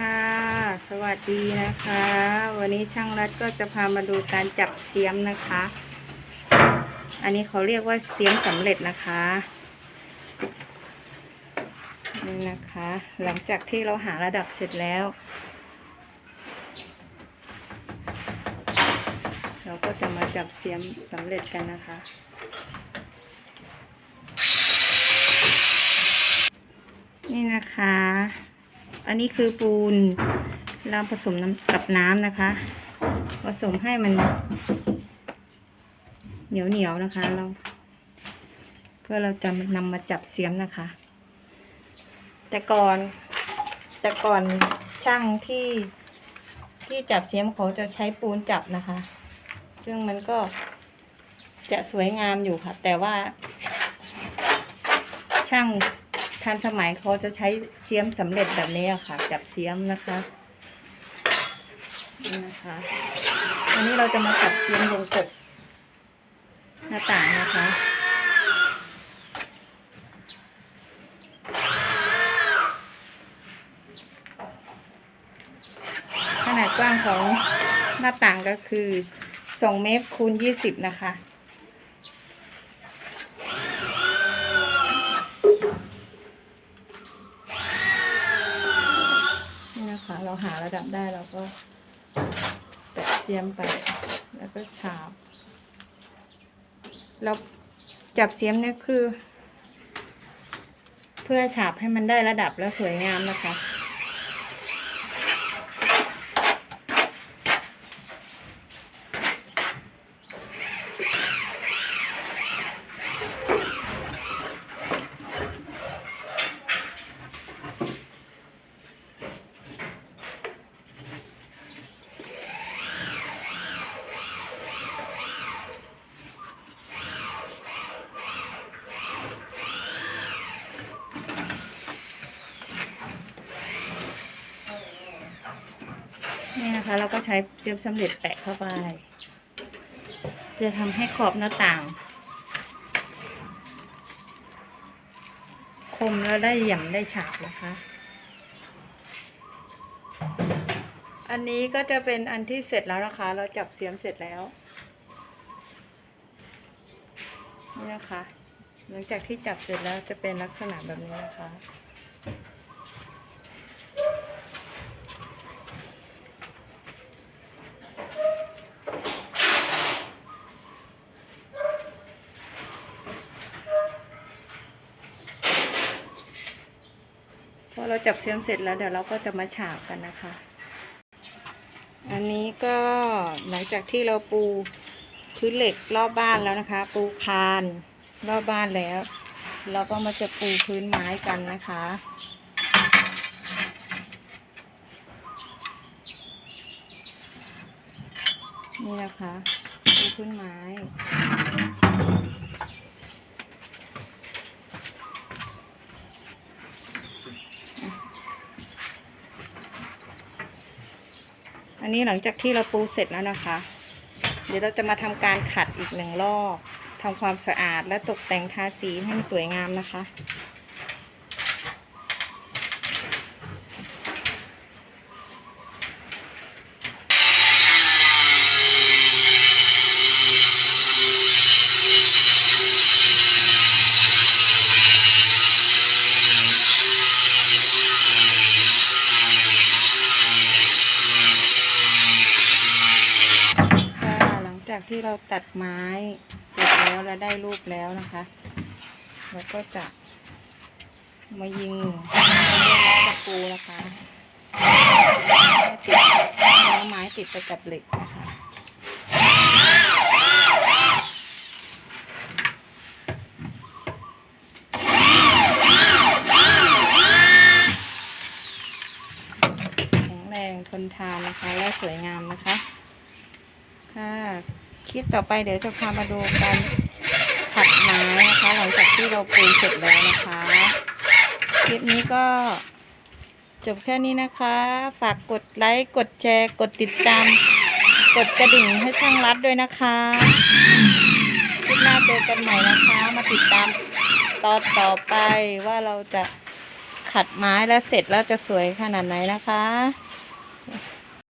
ค่ะ สวัสดีนะคะ วันนี้ช่างรัดก็จะพามาดูการจับเสียมนะคะ อันนี้เขาเรียกว่าเสียมสำเร็จนะคะนี่นะคะ หลังจากที่เราหาระดับเสร็จแล้ว เราก็จะมาจับเสียมสำเร็จกันนะคะนี่นะคะ อันนี้คือปูนเราผสมน้ำกับน้ำนะคะ ผสมให้มันเหนียวเหนียวนะคะ เรา เพื่อเราจะนำมาจับเสียมนะคะ แต่ก่อน แต่ก่อนช่างที่ที่จับเสียมเขาจะใช้ปูนจับนะคะ ซึ่งมันก็จะสวยงามอยู่ค่ะ แต่ว่าช่าง ทันสมัยเขาจะใช้เสียมสำเร็จแบบนี้ค่ะ จับเสียมนะคะนี่นะคะอันนี้เราจะมาจับเสียมลงกบหน้าต่างนะคะขนาดกว้างของหน้าต่างก็คือสองเมตรคูณยี่สิบนะคะ นี่นะคะ เรา หาระดับได้เราก็แตะเสียมไปแล้วก็ฉาบแล้วจับเสียมเนี่ยคือ เพื่อฉาบให้มันได้ระดับและสวยงามนะคะ นี่นะคะ เราก็ใช้เสียมสำเร็จแปะเข้าไป จะทำให้ขอบหน้าต่าง คมแล้วได้หย่ำได้ฉาบนะคะ อันนี้ก็จะเป็นอันที่เสร็จแล้วนะคะ เราจับเสียมเสร็จแล้ว นี่นะคะ หลังจากที่จับเสร็จแล้วจะเป็นลักษณะแบบนี้นะคะ เราจับเสียมเสร็จแล้วเดี๋ยวเราก็จะมาฉาบกันนะคะ อันนี้ก็หลังจากที่เราปูพื้นเหล็กรอบบ้านแล้วนะคะ ปูคานรอบบ้านแล้ว เราก็มาจะปูพื้นไม้กันนะคะนี่นะคะปูพื้นไม้ อันนี้หลังจากที่เราปูเสร็จแล้วนะคะ เดี๋ยวเราจะมาทำการขัดอีกหนึ่งรอบทำความสะอาดและตกแต่งทาสีให้สวยงามนะคะหลัง จากที่เราตัดไม้เสร็จแล้วและได้รูปแล้วนะคะเราก็จะมายิงตะปูนะคะติดไม้ติดไปกับเหล็กนะคะแข็งแรงทนทานนะคะและสวยงามนะคะค่ะ คลิปต่อไปเดี๋ยวจะพามาดูการขัดไม้นะคะ หลังจากที่เราปูเสร็จแล้วนะคะ คลิปนี้ก็จบแค่นี้นะคะ ฝากกดไลค์กดแชร์ กดติดตาม กดกระดิ่งให้ช่างรัดด้วยนะคะคลิปหน้าเจอกันใหม่นะคะ มาติดตามตอนต่อไปว่าเราจะขัดไม้แล้วเสร็จแล้วจะสวยขนาดไหนนะคะ